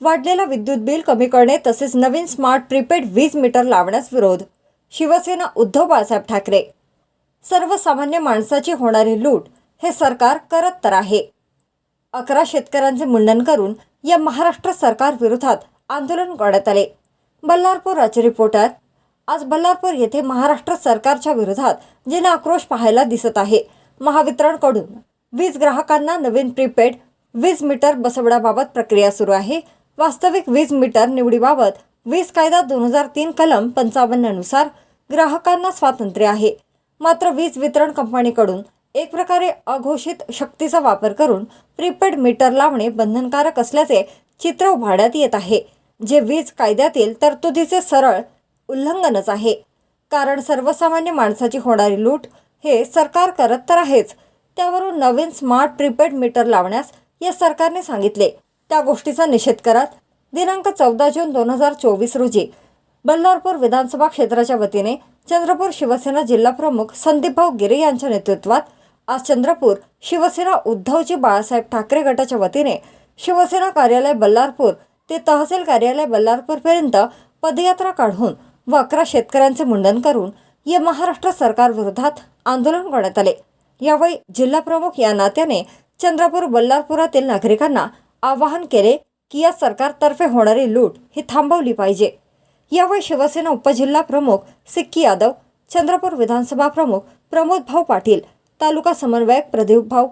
वाढलेलं विद्युत बिल कमी करणे तसेच नवीन स्मार्ट प्रीपेड वीज मीटर लावण्यास विरोध शिवसेना उद्धव बाळासाहेब ठाकरे. सर्वसामान्य माणसाची होणारी लूट हे सरकार करत तर आहे. अकरा शेतकऱ्यांचे मुंडन करून या महाराष्ट्र सरकार विरोधात आंदोलन करण्यात आले. बल्लारपूर राज्य रिपोर्टर आज बल्लारपूर येथे महाराष्ट्र सरकारच्या विरोधात जन आक्रोश पाहायला दिसत आहे. महावितरणकडून वीज ग्राहकांना नवीन प्रीपेड वीज मीटर बसवण्याबाबत प्रक्रिया सुरू आहे. वास्तविक वीज मीटर निवडीबाबत वीज कायदा दोन हजार तीन कलम पंचावन्ननुसार ग्राहकांना स्वातंत्र्य आहे. मात्र वीज वितरण कंपनीकडून एक प्रकारे अघोषित शक्तीचा वापर करून प्रीपेड मीटर लावणे बंधनकारक असल्याचे चित्र उभारण्यात येत आहे जे वीज कायद्यातील तरतुदीचे सरळ उल्लंघनच आहे. कारण सर्वसामान्य माणसाची होणारी लूट हे सरकार करत तर आहेच त्यावरून नवीन स्मार्ट प्रीपेड मीटर लावण्यास या सरकारने सांगितले. त्या गोष्टीचा निषेध करत. दिनांक चौदा जून दोन हजार चोवीस रोजी बल्लारपूर विधानसभा क्षेत्राच्या वतीने चंद्रपूर शिवसेना जिल्हाप्रमुख संदीपभाऊ गिरे यांच्या नेतृत्वात आज चंद्रपूर शिवसेना उद्धवजी बाळासाहेब ठाकरे गटाच्या वतीने शिवसेना कार्यालय बल्लारपूर ते तहसील कार्यालय बल्लारपूरपर्यंत पदयात्रा काढून व अकरा शेतकऱ्यांचे मुंडन करून या महाराष्ट्र सरकारविरोधात आंदोलन करण्यात आले. यावेळी जिल्हाप्रमुख या नात्याने चंद्रपूर बल्लारपुरातील नागरिकांना आवाहन केले की या सरकारतर्फे होणारी लूट ही थांबवली पाहिजे. यावेळी शिवसेना उपजिल्हा प्रमुख सिक्की यादव चंद्रपूर विधानसभा प्रमुख प्रमोद भाऊ पाटील तालुका समन्वयक प्रदीप भाऊ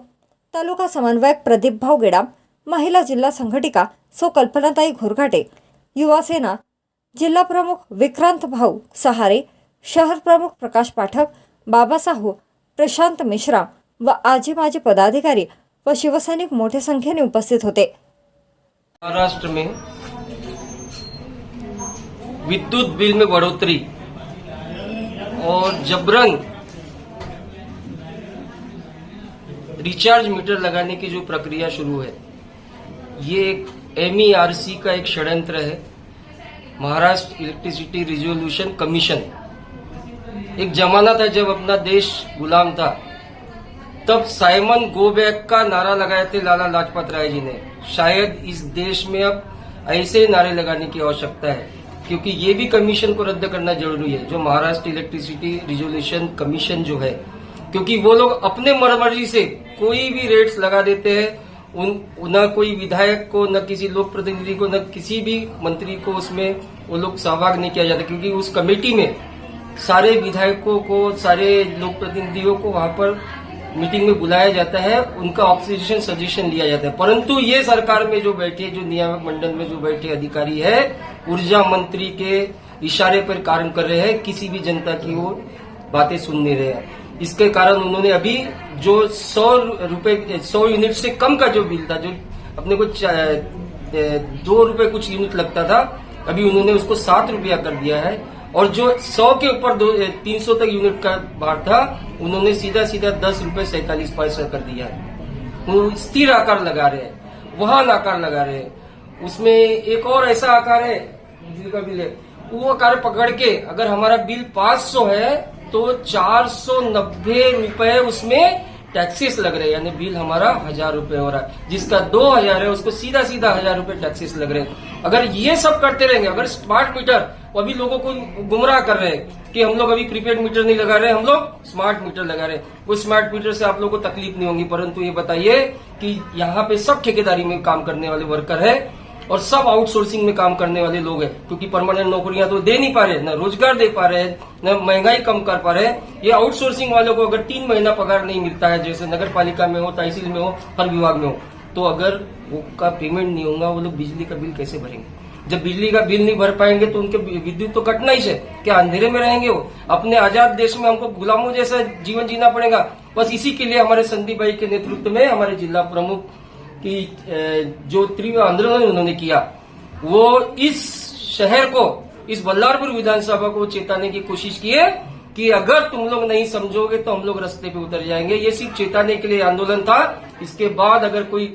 तालुका समन्वयक प्रदीप भाऊ गेडाम महिला जिल्हा संघटिका सो कल्पनाताई घोरघाटे युवासेना जिल्हा प्रमुख विक्रांत भाऊ सहारे शहर प्रमुख प्रकाश पाठक बाबासाहू प्रशांत मिश्रा व आजी माजी पदाधिकारी व शिवसैनिक मोठ्या संख्येने उपस्थित होते. महाराष्ट्र में विद्युत बिल में बढ़ोतरी और जबरन रिचार्ज मीटर लगाने की जो प्रक्रिया शुरू है, ये एक एमईआरसी का एक षड्यंत्र है. महाराष्ट्र इलेक्ट्रिसिटी रिजोल्यूशन कमीशन एक जमाना था जब अपना देश गुलाम था. तब साइमन गो बैक का नारा लगाए थे लाला लाजपत राय जी ने। शायद इस देश में अब ऐसे नारे लगाने की आवश्यकता है, क्योंकि ये भी कमीशन को रद्द करना ज़रूरी है, जो महाराष्ट्र इलेक्ट्रिसिटी रिजोल्यूशन कमीशन जो है। क्योंकि वो लोग अपने मरमर्जी से कोई भी रेट्स लगा देते हैं, उन, न कोई विधायक को, न किसी लोक प्रतिनिधि को, न किसी भी मंत्री को उसमें वो लोग सहभाग नहीं किया जाता, क्योंकि उस कमेटी में सारे विधायकों को, सारे लोक प्रतिनिधियों को वहाँ पर मीटिंग में बुलाया जाता है, उनका ऑब्जर्वेशन सजेशन लिया जाता है। परंतु ये सरकार में जो बैठे, जो नियामक मंडल में जो बैठे अधिकारी है, ऊर्जा मंत्री के इशारे पर कार्य कर रहे हैं, किसी भी जनता की वो बातें सुन नहीं रहे इसके कारण उन्होंने अभी जो सौ रुपए, सौ यूनिट से कम का जो बिल था, जो अपने को दो रुपए कुछ यूनिट लगता था, अभी उन्होंने उसको सात रुपया कर दिया है। और जो सौ के ऊपर तीन सौ तक यूनिट का भार था, उन्होंने सीधा सीधा दस रुपए सैतालीस पैसा कर दिया। स्थिर आकार लगा रहे हैं, वहाँ आकार लगा रहे हैं। उसमें एक और ऐसा आकार है बिजली का बिल है वो आकार पकड़ के अगर हमारा बिल 500 है तो चार सौ नब्बे रुपए उसमें टैक्सेस लग रहे हैं, यानी बिल हमारा हज़ार रुपए हो रहा है। जिसका दो हज़ार है, उसको सीधा सीधा हज़ार रुपए टैक्सेस लग रहे हैं। अगर ये सब करते रहेंगे, अगर स्मार्ट मीटर अभी लोगों को गुमराह कर रहे हैं कि हम लोग अभी प्रीपेड मीटर नहीं लगा रहे, हम लोग स्मार्ट मीटर लगा रहे हैं। वो स्मार्ट मीटर से आप लोगों को तकलीफ़ नहीं होगी, परंतु ये बताइए कि यहाँ पे सब ठेकेदारी में काम करने वाले वर्कर है और सब आउटसोर्सिंग में काम करने वाले लोग हैं, क्योंकि परमानेंट नौकरियाँ तो दे नहीं पा रहे, न रोज़गार दे पा रहे, न महँगाई कम कर पा रहे। ये आउटसोर्सिंग वालों को अगर तीन महीना पगार नहीं मिलता है, जैसे नगर पालिका में हो, तहसील में हो, हर विभाग में हो तो अगर वो का पेमेंट नहीं होगा, वो लोग बिजली का बिल कैसे भरेंगे? जब बिजली का बिल नहीं भर पाएँगे तो उनके विद्युत तो कटना ही है। क्या अंधेरे में रहेंगे वो? अपने आज़ाद देश में हमको गुलामों जैसा जीवन जीना पड़ेगा। बस इसी के लिए हमारे संदीप भाई के नेतृत्व में हमारे जिला प्रमुख की जो तीव्र आंदोलन उन्होंने किया, वो इस शहर को, इस बल्लारपुर विधानसभा को चेताने की कोशिश की है कि अगर तुम लोग नहीं समझोगे तो हम लोग रास्ते पे उतर जाएँगे। ये सिर्फ़ चेताने के लिए आंदोलन था। इसके बाद अगर कोई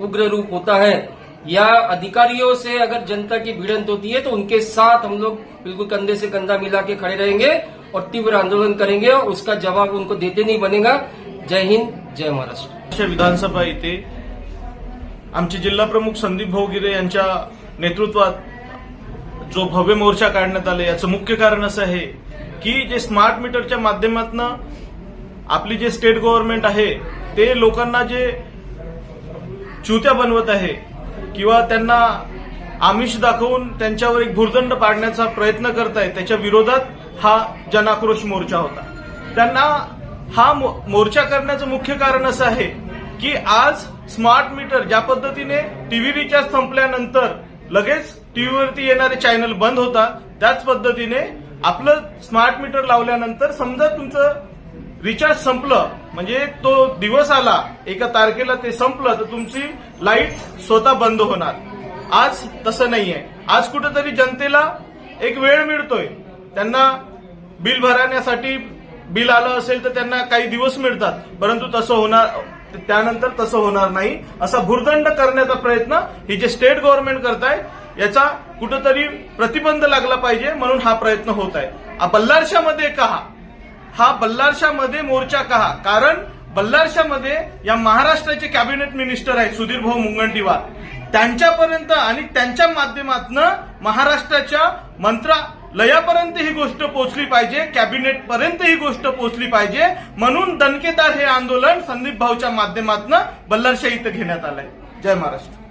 उग्र रूप होता है या अधिकारियों से अगर जनता की भिड़ंत होती है तो उनके साथ हम लोग बिल्कुल कंधे से कंधा मिला के खड़े रहेंगे और तीव्र आंदोलन करेंगे और उसका जवाब उनको देते नहीं बनेगा। जय हिंद, जय महाराष्ट्र। विधानसभा आमचे जिल्हाप्रमुख संदीप भाऊ गिरे यांच्या नेतृत्वात जो भव्य मोर्चा काढण्यात आला याचं मुख्य कारण असं आहे की जे स्मार्ट मीटरच्या माध्यमातून आपली जे स्टेट गव्हर्नमेंट आहे ते लोकांना जे चुत्या बनवत आहे किंवा त्यांना आमिष दाखवून त्यांच्यावर एक भुर्दंड पाडण्याचा प्रयत्न करत आहे त्याच्या विरोधात हा जनाक्रोश मोर्चा होता. त्यांना हा मो- मोर्चा करण्याचं मुख्य कारण असं आहे की आज स्मार्ट मीटर ज्या पद्धतीने टीव्ही रिचार्ज संपल्यानंतर लगेच टीव्हीवरती येणारे चॅनल बंद होता त्याच पद्धतीने आपलं स्मार्ट मीटर लावल्यानंतर समजा तुमचं रिचार्ज संपलं म्हणजे तो दिवस आला एका तारखेला ते संपलं तर तुमची लाइट स्वतः बंद होणार. आज तसं नाहीये. आज कुठेतरी जनतेला एक वेळ मिळतोय. त्यांना बिल भरण्यासाठी बिल आलं असेल तर त्यांना काही दिवस मिळतात परंतु तसं होणार त्यानंतर तसं होणार नाही. असा भुर्दंड करण्याचा प्रयत्न ही जे स्टेट गव्हर्नमेंट करत आहे याचा कुठंतरी प्रतिबंध लागला पाहिजे म्हणून हा प्रयत्न होत आहे. बल्लारशामध्ये कहा. हा बल्लारशामध्ये मोर्चा कहा. कारण बल्लारशामध्ये या महाराष्ट्राचे कॅबिनेट मिनिस्टर आहेत सुधीर भाऊ मुनगंटीवार. त्यांच्यापर्यंत आणि त्यांच्या माध्यमातून महाराष्ट्राच्या मंत्रा लयापर्यंत ही गोष्ट पोहोचली पाहिजे कॅबिनेट पर्यंत ही गोष्ट पोहोचली पाहिजे म्हणून दणकेदार हे आंदोलन संदीप भाऊच्या माध्यमातून बल्लारशाही इथं घेण्यात आलंय. जय महाराष्ट्र.